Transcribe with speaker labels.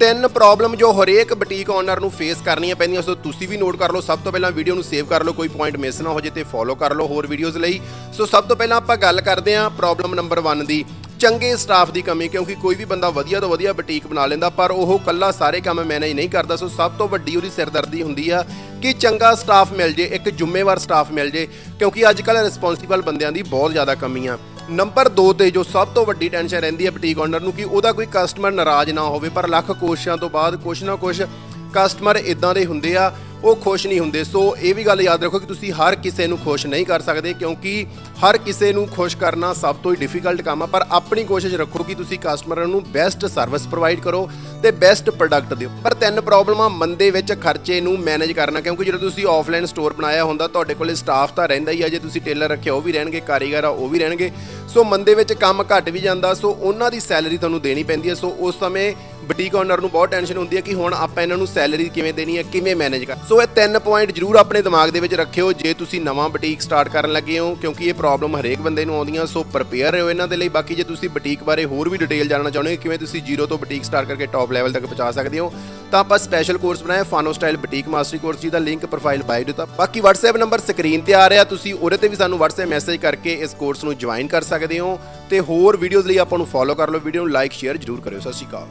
Speaker 1: ਤਿੰਨ ਪ੍ਰੋਬਲਮ ਜੋ ਹਰੇਕ ਬੁਟੀਕ ਓਨਰ ਨੂੰ ਫੇਸ ਕਰਨੀਆਂ ਪੈਂਦੀਆਂ, ਸੋ ਤੁਸੀਂ ਵੀ ਨੋਟ ਕਰ ਲਓ, ਸਭ ਤੋਂ ਪਹਿਲਾਂ ਵੀਡੀਓ ਨੂੰ ਸੇਵ ਕਰ ਲਓ, ਕੋਈ ਪੁਆਇੰਟ ਮਿਸ ਨਾ ਹੋ ਜੇ ਤੇ ਫੋਲੋ ਕਰ ਲਓ ਹੋਰ ਵੀਡੀਓਜ਼ ਲਈ। ਸੋ ਸਭ ਤੋਂ ਪਹਿਲਾਂ ਆਪਾਂ ਗੱਲ ਕਰਦੇ ਹਾਂ ਪ੍ਰੋਬਲਮ ਨੰਬਰ 1 ਦੀ, ਚੰਗੇ ਸਟਾਫ ਦੀ ਕਮੀ, ਕਿਉਂਕਿ ਕੋਈ ਵੀ ਬੰਦਾ ਵਧੀਆ ਤੋਂ ਵਧੀਆ ਬੁਟੀਕ ਬਣਾ ਲੈਂਦਾ, ਪਰ ਉਹ ਕੱਲਾ ਸਾਰੇ ਕੰਮ ਮੈਨੇਜ ਨਹੀਂ ਕਰਦਾ। ਸੋ ਸਭ ਤੋਂ ਵੱਡੀ ਉਹਦੀ ਸਿਰਦਰਦੀ ਹੁੰਦੀ ਆ ਕਿ ਚੰਗਾ ਸਟਾਫ ਮਿਲ ਜੇ, ਇੱਕ ਜ਼ਿੰਮੇਵਾਰ ਸਟਾਫ ਮਿਲ ਜੇ, ਕਿਉਂਕਿ ਅੱਜ ਕੱਲ੍ਹ ਰਿਸਪੌਂਸਿਬਲ ਬੰਦਿਆਂ ਦੀ ਬਹੁਤ ਜ਼ਿਆਦਾ ਕਮੀ ਆ। ਨੰਬਰ 2 ਤੇ ਜੋ ਸਭ ਤੋਂ ਵੱਡੀ ਟੈਨਸ਼ਨ ਰਹਿੰਦੀ ਹੈ ਬੁਟੀਕ ਓਨਰ ਨੂੰ ਕਿ ਉਹਦਾ ਕੋਈ ਕਸਟਮਰ ਨਾਰਾਜ਼ ਨਾ ਹੋਵੇ, ਪਰ ਲੱਖ ਕੋਸ਼ਿਸ਼ਾਂ ਤੋਂ ਬਾਅਦ ਕੁਛ ਨਾ ਕੁਛ ਕਸਟਮਰ ਇਦਾਂ ਦੇ ਹੁੰਦੇ ਆ, ਉਹ ਖੁਸ਼ ਨਹੀਂ ਹੁੰਦੇ। ਸੋ ਇਹ ਵੀ ਗੱਲ ਯਾਦ ਰੱਖੋ ਕਿ ਤੁਸੀਂ ਹਰ ਕਿਸੇ ਨੂੰ ਖੁਸ਼ ਨਹੀਂ ਕਰ ਸਕਦੇ, ਕਿਉਂਕਿ ਹਰ ਕਿਸੇ ਨੂੰ ਖੁਸ਼ ਕਰਨਾ ਸਭ ਤੋਂ ਹੀ ਡਿਫਿਕਲਟ ਕੰਮ ਆ, ਪਰ ਆਪਣੀ ਕੋਸ਼ਿਸ਼ ਰੱਖੋ ਕਿ ਤੁਸੀਂ ਕਸਟਮਰਾਂ ਨੂੰ ਬੈਸਟ ਸਰਵਿਸ ਪ੍ਰੋਵਾਈਡ ਕਰੋ। ਤੇ ਬੈਸਟ ਪ੍ਰੋਡਕਟ ਦਿਓ। ਪਰ ਤਿੰਨ ਪ੍ਰੋਬਲਮਾਂ ਮੰਦੇ ਵਿੱਚ ਖਰਚੇ ਨੂੰ ਮੈਨੇਜ ਕਰਨਾ, ਕਿਉਂਕਿ ਜਦੋਂ ਤੁਸੀਂ ਆਫਲਾਈਨ ਸਟੋਰ ਬਣਾਇਆ ਹੁੰਦਾ, ਤੁਹਾਡੇ ਕੋਲੇ ਸਟਾਫ ਤਾਂ ਰਹਿੰਦਾ ਹੀ ਆ, ਜੇ ਤੁਸੀਂ ਟੇਲਰ ਰੱਖਿਆ, ਉਹ ਵੀ ਰਹਿਣਗੇ, ਕਾਰੀਗਰ ਆ, ਉਹ ਵੀ ਰਹਿਣਗੇ। ਸੋ ਮੰਦੇ ਵਿੱਚ ਕੰਮ ਘਟ ਵੀ ਜਾਂਦਾ, ਸੋ ਉਹਨਾਂ ਦੀ ਸੈਲਰੀ ਤੁਹਾਨੂੰ ਦੇਣੀ ਪੈਂਦੀ ਹੈ ਸੋ ਉਸ ਸਮੇਂ ਬੁਟੀਕ ਓਨਰ ਨੂੰ ਬਹੁਤ ਟੈਨਸ਼ਨ ਹੁੰਦੀ ਹੈ ਕਿ ਹੁਣ ਆਪਾਂ ਇਹਨਾਂ ਨੂੰ ਸੈਲਰੀ ਕਿਵੇਂ ਦੇਣੀ ਹੈ ਕਿਵੇਂ ਮੈਨੇਜ ਕਰ ਸੋ ਇਹ ਤਿੰਨ ਪੁਆਇੰਟ ਜਰੂਰ ਆਪਣੇ ਦਿਮਾਗ ਦੇ ਵਿੱਚ ਰੱਖਿਓ, ਜੇ ਤੁਸੀਂ ਨਵਾਂ ਬੁਟੀਕ ਸਟਾਰਟ ਕਰਨ ਲੱਗੇ ਹੋ, ਕਿਉਂਕਿ ਇਹ ਪ੍ਰੋਬਲਮ ਹਰੇਕ ਬੰਦੇ ਨੂੰ ਆਉਂਦੀਆਂ, ਸੋ ਪ੍ਰਪੇਅਰ ਰਹੋ ਇਹਨਾਂ ਦੇ ਲਈ। ਬਾਕੀ ਜੇ ਤੁਸੀਂ ਬੁਟੀਕ ਬਾਰੇ ਹੋਰ ਵੀ ਡਿਟੇਲ ਜਾਣਨਾ ਚਾਹੁੰਦੇ ਹੋ, ਕਿਵੇਂ ਤੁਸੀਂ ਜ਼ੀਰੋ ਤੋਂ ਬੁਟੀਕ ਸਟਾਰਟ ਕਰਕੇ ਟੌਪ ਲੈਵਲ ਤੱਕ ਪਹੁੰਚਾ ਸਕਦੇ ਹੋ। ਤਾਂ ਆਪਾਂ ਸਪੈਸ਼ਲ ਕੋਰਸ ਬਣਾਇਆ ਫਾਨੋ ਸਟਾਈਲ ਬੁਟੀਕ ਮਾਸਟਰੀ ਕੋਰਸ ਜਿਹਦਾ ਲਿੰਕ ਪ੍ਰੋਫਾਈਲ ਬਾਇਓ ਦਿੱਤਾ ਬਾਕੀ WhatsApp ਨੰਬਰ ਸਕਰੀਨ ਤੇ ਆ ਰਿਹਾ, ਤੁਸੀਂ ਉਹਦੇ ਤੇ ਵੀ ਸਾਨੂੰ WhatsApp ਮੈਸੇਜ ਕਰਕੇ ਇਸ ਕੋਰਸ ਨੂੰ ਜੁਆਇਨ ਕਰ ਸਕਦੇ ਹੋ। ਤੇ ਹੋਰ ਵੀਡੀਓਜ਼ ਲਈ ਆਪਾਂ ਨੂੰ ਫੋਲੋ ਕਰ ਲਓ ਵੀਡੀਓ ਨੂੰ ਲਾਈਕ ਸ਼ੇਅਰ ਜਰੂਰ ਕਰਿਓ। ਸਤਿ ਸ਼੍ਰੀ ਅਕਾਲ।